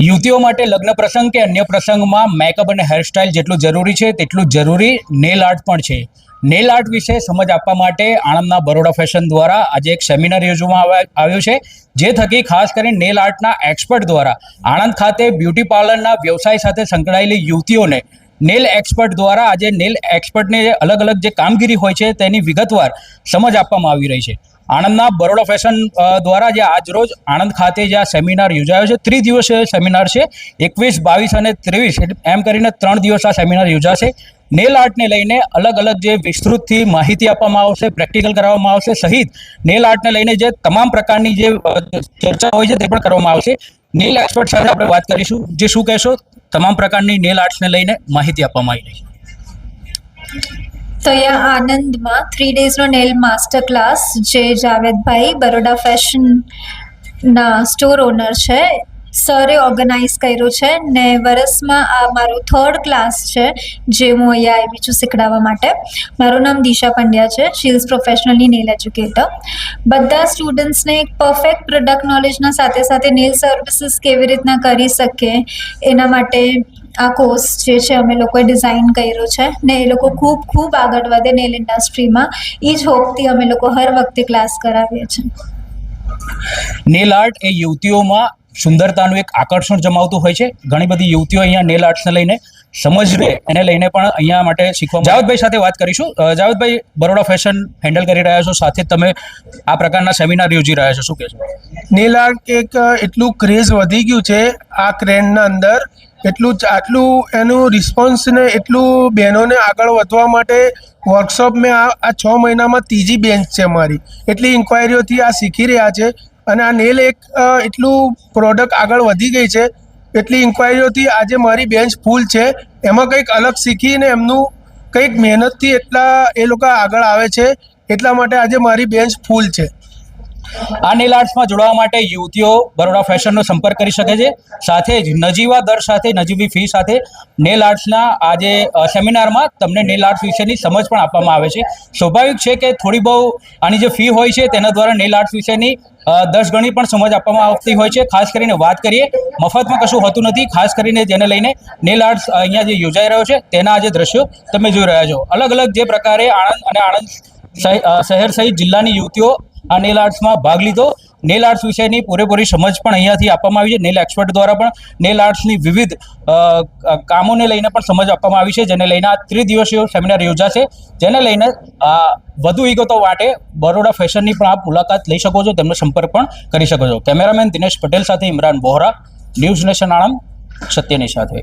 યુવતીઓ માટે લગ્ન પ્રસંગ કે અન્ય પ્રસંગમાં મેકઅપ અને હેરસ્ટાઇલ જેટલું જરૂરી છે, તેટલું જરૂરી નેલ આર્ટ પણ છે. નેલ આર્ટ વિશે સમજ આપવા માટે આણંદના બરોડા ફેશન દ્વારા આજે એક સેમિનાર યોજવામાં આવ્યા- છે, જે થકી ખાસ કરીને નેલ આર્ટના એક્સપર્ટ દ્વારા આણંદ ખાતે બ્યુટી પાર્લરના વ્યવસાય સાથે સંકળાયેલી યુવતીઓને નેલ એક્સપર્ટ દ્વારા આજે નેલ એક્સપર્ટને અલગ અલગ જે કામગીરી હોય છે, તેની વિગતવાર સમજ આપવામાં આવી રહી છે. આણંદના બરોડા ફેશન દ્વારા જે આજ રોજ આણંદ ખાતે જે આ સેમિનાર યોજાયો છે, ત્રિદિવસીય સેમિનાર છે, એકવીસ, બાવીસ અને ત્રેવીસ એમ કરીને ત્રણ દિવસ આ સેમિનાર યોજાશે. નેલ આર્ટને લઈને અલગ અલગ જે વિસ્તૃતથી માહિતી આપવામાં આવશે, પ્રેક્ટિકલ કરાવવામાં આવશે, સહિત નેલ આર્ટને લઈને જે તમામ પ્રકારની જે ચર્ચા હોય છે તે પણ કરવામાં આવશે. નેલ એક્સપર્ટ સાથે આપણે વાત કરીશું, જે શું કહેશો? તમામ પ્રકારની નેલ આર્ટ્સને લઈને માહિતી આપવામાં આવી રહી તો અહીંયા આનંદમાં થ્રી ડેઝનો નેલ માસ્ટર ક્લાસ જે જાવેદભાઈ બરોડા ફેશનના સ્ટોર ઓનર છે. સરે ઓર્ગેનાઇઝ કર્યું છે ને વરસમાં આ મારો થર્ડ ક્લાસ છે, જે હું અહીંયા આવી છું શીખડાવવા માટે. મારું નામ દિશા પંડ્યા છે she is professionally nail educator બધા સ્ટુડન્ટ્સને એક પરફેક્ટ પ્રોડક્ટ નોલેજના સાથે સાથે નેલ સર્વિસીસ કેવી રીતના કરી શકે, એના માટે આ કોર્સ જે છે અમે લોકોએ ડિઝાઇન કર્યો છે ને એ લોકો ખૂબ ખૂબ આગળ વધે નેલ ઇન્ડસ્ટ્રીમાં એ જ હોપથી અમે લોકો હર વખતે ક્લાસ કરાવીએ છીએ. નેલ આર્ટ એ યુવતીઓમાં સુંદરતાનું એક આકર્ષણ જમાવતું હોય છે. ઘણી બધી યુવતીઓ અહીંયા નેલ આર્ટ્સને લઈને સમજ રહે એને લઈને પણ અહીંયા માટે શીખવા જાવેદભાઈ સાથે વાત કરીશું. જાવેદભાઈ બરોડા ફેશન હેન્ડલ કરી રહ્યા છો સાથે તમે આ પ્રકારના સેમિનાર યોજી રહ્યા છો. શું કહેશો? નેલ આર્ટ એક એટલું ક્રેઝ વધી ગયું છે આ ક્રેન્ડના અંદર એટલું આટલું એનું રિસ્પોન્સ ને એટલું બહેનોને આગળ વધવા માટે વર્કશોપ મેં આ આ છ મહિનામાં ત્રીજી બેન્ચ છે મારી. એટલી ઇન્ક્વાયરીઓથી આ શીખી રહ્યા છે અને આ નેલ એક એટલું પ્રોડક્ટ આગળ વધી ગઈ છે. એટલી ઇન્ક્વાયરીઓથી આજે મારી બેન્ચ ફૂલ છે. એમાં કંઈક અલગ શીખીને એમનું કંઈક મહેનતથી એટલા એ લોકો આગળ આવે છે. એટલા માટે આજે મારી બેન્ચ ફૂલ છે. આ નેલ આર્ટ્સમાં જોડાવા માટે યુવતીઓ બરોડા ફેશનનો સંપર્ક કરી શકે છે. સાથે જ નજીવા દર સાથે, નજીવી ફી સાથે નેલ આર્ટ્સના આજે સેમિનારમાં તમને નેલ આર્ટ્સ વિશેની સમજ પણ આપવામાં આવે છે. સ્વાભાવિક છે કે થોડી બહુ આની જે ફી હોય છે તેના દ્વારા નેલ આર્ટ્સ વિશેની દસ ગણી પણ સમજ આપવામાં આવતી હોય છે. ખાસ કરીને વાત કરીએ, મફતમાં કશું હોતું નથી. ખાસ કરીને જેને લઈને નેલ આર્ટ્સ અહીંયા જે યોજાઈ રહ્યો છે તેના આજે દ્રશ્યો તમે જોઈ રહ્યા છો. અલગ અલગ જે પ્રકારે આણંદ અને આણંદ શહે- શહેર સહિત જિલ્લાની યુવતીઓ આ નેલ આર્ટ્સમાં ભાગ લીધો. નેલ આર્ટ્સ વિશેની પૂરેપૂરી સમજ પણ અહીંયાથી આપવામાં આવી છે. નેલ એક્સપર્ટ દ્વારા પણ નેલ આર્ટ્સની વિવિધ કામોને લઈને પણ સમજ આપવામાં આવી છે, જેને લઈને આ ત્રિદિવસીય સેમિનાર યોજાશે, જેને લઈને વધુ વિગતો માટે બરોડા ફેશનની પણ આપ મુલાકાત લઈ શકો છો, તેમનો સંપર્ક પણ કરી શકો છો. કેમેરામેન દિનેશ પટેલ સાથે ઇમરાન બોહરા ન્યૂઝ નેશન આણંદ, સત્યની સાથે.